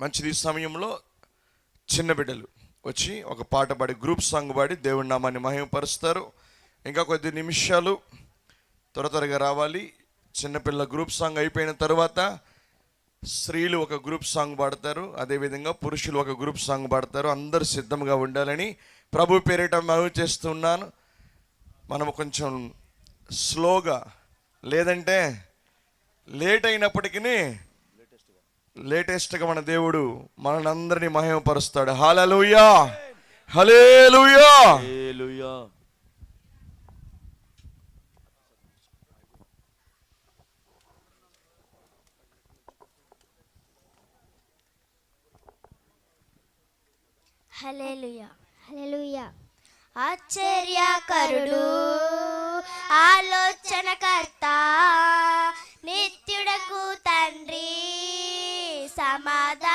మంచిది సమయంలో చిన్న బిడ్డలు వచ్చి ఒక పాట పాడి గ్రూప్ సాంగ్ పాడి దేవుడి నామాన్ని మహిమపరుస్తారు. ఇంకా కొద్ది నిమిషాలు త్వర త్వరగా రావాలి. చిన్నపిల్ల గ్రూప్ సాంగ్ అయిపోయిన తర్వాత స్త్రీలు ఒక గ్రూప్ సాంగ్ పాడతారు. అదేవిధంగా పురుషులు ఒక గ్రూప్ సాంగ్ పాడతారు. అందరూ సిద్ధంగా ఉండాలని ప్రభు పేరిట మనవి చేస్తున్నాను. మనం కొంచెం స్లోగా లేదంటే లేట్ అయినప్పటికీ లేటెస్ట్గా మన దేవుడు మనందరినీ మహిమపరుస్తాడు. హలలుయా హలేలుయా హల్లెలూయా! హల్లెలూయా! హల్లెలూయా! ఆశ్చర్యకరుడు ఆలోచనకర్త నిత్యుడకు తండ్రి Ramazan